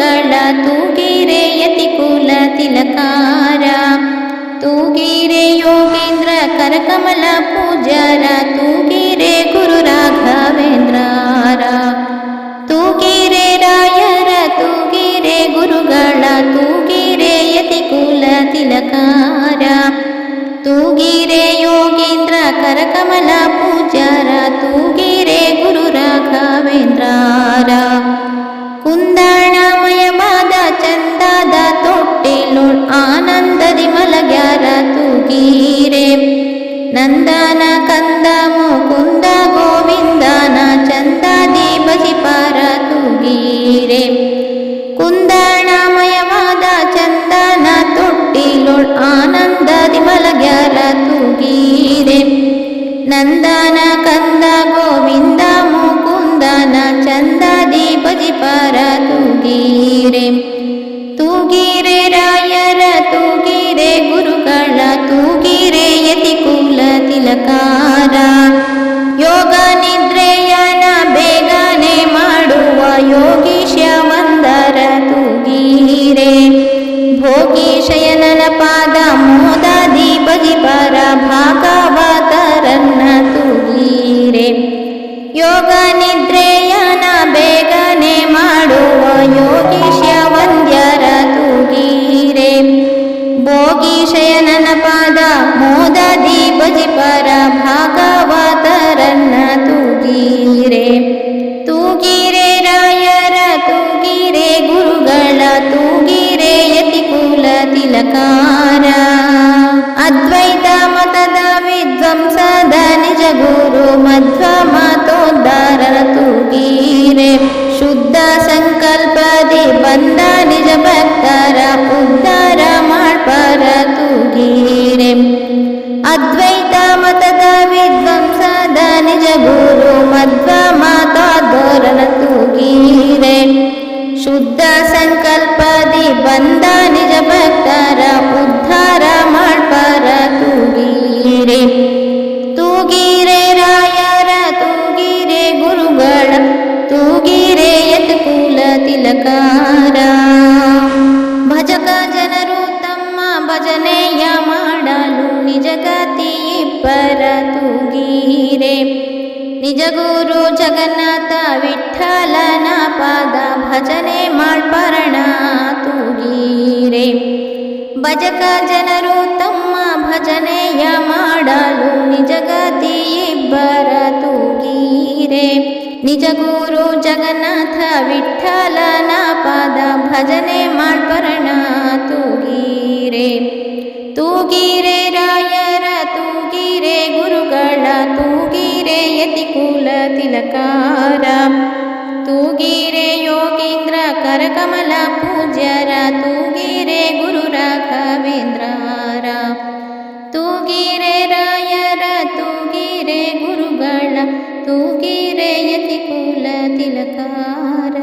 ಗುರುಗಳ ತೂಗಿರೆ ಯತಿಕುಲ ತಿಲಕಾರ. ತೂಗಿರೆ ಯೋಗೇಂದ್ರ ಕರಕಮಲ ಪೂಜಾರ. ತೂಗಿರೆ ಗುರು ರಾಘವೇಂದ್ರಾರ. ತೂಗಿರೆ ರಾಯರ. ತೂಗಿರೆ ಗುರುಗಳ. ತೂಗಿರೆ ಯತಿಕುಲ ತಿಲಕಾರ. ತೂಗಿರೆ ಯೋಗೇಂದ್ರ ಕರಕಮಲ ಪೂಜಾರ. ತೂಗಿರೆ ತೂಗೀರೆ ನಂದನ ಕಂದ ಗೋವಿಂದ ಮುಕುಂದನ ಚಂದಾದಿ ಬಜಿಪಾರ ತೂಗೀರೆ ತೂಗೀರೆ ರಾಯರ ತೂಗೀರೆ ಗುರುಗಳ ತೂಗೀರೆ ಯತಿಕುಲ ತಿಲಕಾರ ಮೋದದಿ ಪರ ಭಾಗವತರನ್ನ ತೂಗೀರೆ. ತೂಗೀರೆ ರಾಯರ, ತೂಗೀರೆ ಗುರುಗಳ, ತೂಗೀರೆ ಯತಿಕುಲ ತಿಲಕಾರ. ಅದ್ವೈತ ಮತದ ವಿದ್ವಂಸದ ನಿಜ ಗುರು ಮಧ್ವ ಮತೋದ್ಧಾರ ತೂಗೀರೆ. ಶುದ್ಧ ಸಂಕಲ್ಪದಿ ಬಂದ ತಿಲಕಾರ ಭಜಕ ಜನರು ತಮ್ಮ ಭಜನೆಯ ಮಾಡಲು ನಿಜಗತಿ ಇಬ್ಬರ ತೂಗೀರೆ. ನಿಜ ಗುರು ಜಗನ್ನಾಥ ವಿಠಲನ ಪಾದ ಭಜನೆ ಮಾಡ್ಪರಣ ತೂಗೀರೆ. ಭಜಕ ಜನರು ತಮ್ಮ ಭಜನೆಯ ಮಾಡಲು ನಿಜಗತಿ ಇಬ್ಬರ ತೂಗೀರೆ. ನಿಜ ಗುರು ಜಗನ್ನಾಥ ವಿಠಲನ ಪದ ಭಜನೆ ಮಾಡ್ಬರಣ ತೂಗೀರೆ. ತೂಗೀರೆ ರಾಯರ, ತೂಗೀರೆ ಗುರುಗಳ, ತೂಗೀರೆ ಯತಿಕುಲ ತಿಲಕಾರ. ತೂಗೀರೆ ಯೋಗೀಂದ್ರ, ಕರಕಮಲ ಪೂಜ್ಯರ, ತೂಗೀರೆ ಗುರು ರಾಘವೇಂದ್ರಾರ തൂകിരയതി കുലതിലകാര